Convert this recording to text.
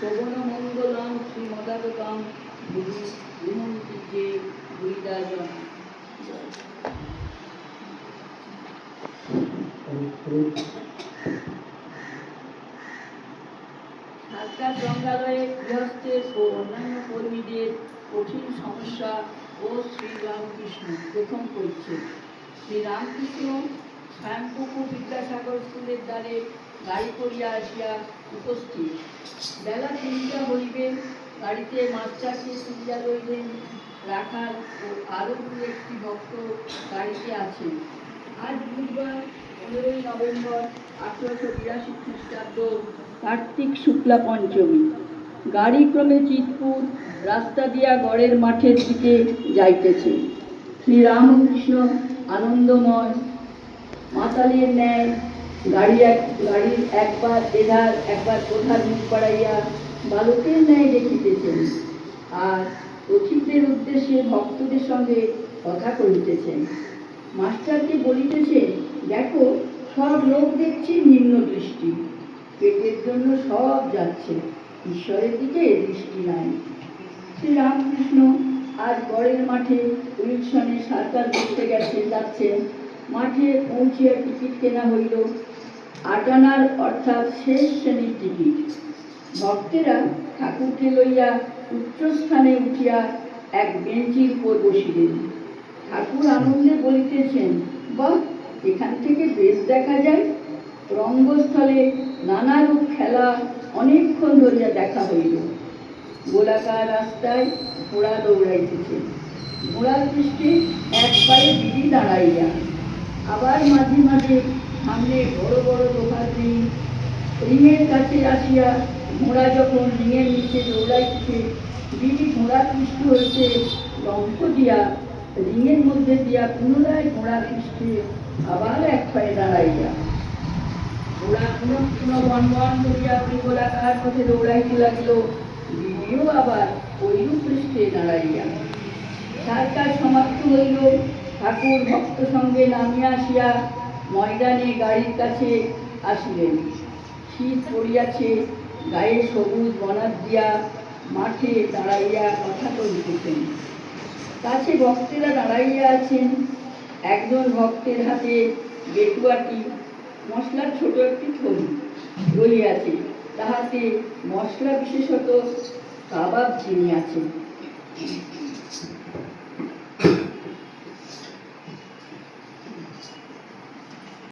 শোভন মঙ্গলম শ্রীমদাগতম গুরু বিমন্তি যে সরকার জঙ্গালয়ে গৃহস্থের ও অন্যান্য কর্মীদের কঠিন সমস্যা ও শ্রীরামকৃষ্ণ প্রথম পরিচ্ছেদ। শ্রীরামকৃষ্ণ স্বয়ংপুকুর বিদ্যাসাগর স্কুলের দ্বারে গাড়ি করিয়া আসিয়া উপস্থিত। বেলা তিনটা হইবে গাড়িতে মাস্টারকে তুলিয়া লইলেন রাখাল ও আরও দু একটি ভক্ত গাড়িতে আছেন। আজ বুধবার, পনেরোই নভেম্বর, আঠারোশো বিরাশি খ্রিস্টাব্দ, কার্তিক শুক্লা পঞ্চমী। গাড়ি ক্রমে চিতপুর, রাস্তা দিয়া গড়ের মাঠের দিকে যাইতেছে। শ্রীরামকৃষ্ণ আনন্দময়, মাতালের ন্যায় গাড়ি এক গাড়ির একবার এধার, একবার কোথার মুখ বাড়াইয়া বালকের ন্যায় দেখিতেছেন। আর পথিকদের উদ্দেশ্যে ভক্তদের সঙ্গে কথা কহিতেছেন। মাস্টারকে বলিতেছেন, দেখো, সব লোক দেখছি নিম্ন দৃষ্টি। পেটের জন্য সব যাচ্ছে। ঈশ্বরের দিকে দৃষ্টি নাই। শ্রীরামকৃষ্ণ আজ গড়ের মাঠে উইলসনে সার্কাস করতে গেছেন, যাচ্ছেন। মাঠে পৌঁছিয়া টিকিট কেনা হইল। আটানার অর্থাৎ শেষ শ্রেণির টিকিট। ভক্তেরা ঠাকুরকে লইয়া উচ্চস্থানে উঠিয়া এক বেঞ্চির উপর বসিলেন। ঠাকুর আনন্দে বলিতেছেন বা এখান থেকে বেশ দেখা যায়। রঙ্গস্থলে নানারূপ খেলা অনেকক্ষণ ধরিয়া দেখা হইল। গোলাকার রাস্তায় ঘোড়া দৌড়াইতেছে। ঘোড়ার দৃষ্টি এক পায়ে দিদি দাঁড়াইয়া আবার মাঝে মাঝে সামনে বড় বড় দোকান রিং, রিংয়ের কাছে আসিয়া ঘোড়া যখন রিংয়ের নিচে দৌড়াইতেছে দিদি ঘোড়া পৃষ্ঠ হইতে লম্ফ দিয়া রিংয়ের মধ্যে দিয়া পুনরায় ঘোড়া পৃষ্ঠে আবার এক পায়ে দাঁড়াইয়া। ঘোড়া পুনঃ পুনঃ বন বন করিয়া গোলাকার পথে দৌড়াইতে লাগিল দিদিও আবার ওইরূপ পৃষ্ঠে দাঁড়াইয়া। সার্কাস সমাপ্ত হইল ঠাকুর ভক্ত সঙ্গে নামিয়া আসিয়া ময়দানে গাড়ির কাছে আসিলেন। শীত পড়িয়াছে, গায়ে সবুজ বনাত দিয়া মাঠে দাঁড়াইয়া কথা কহিতেছেন। কাছে ভক্তেরা দাঁড়াইয়া আছেন। একজন ভক্তের হাতে বেটুয়াটি মশলার ছোট একটি থলি রহিয়াছে। তাহাতে মশলা বিশেষত কাবাব চিনি আছে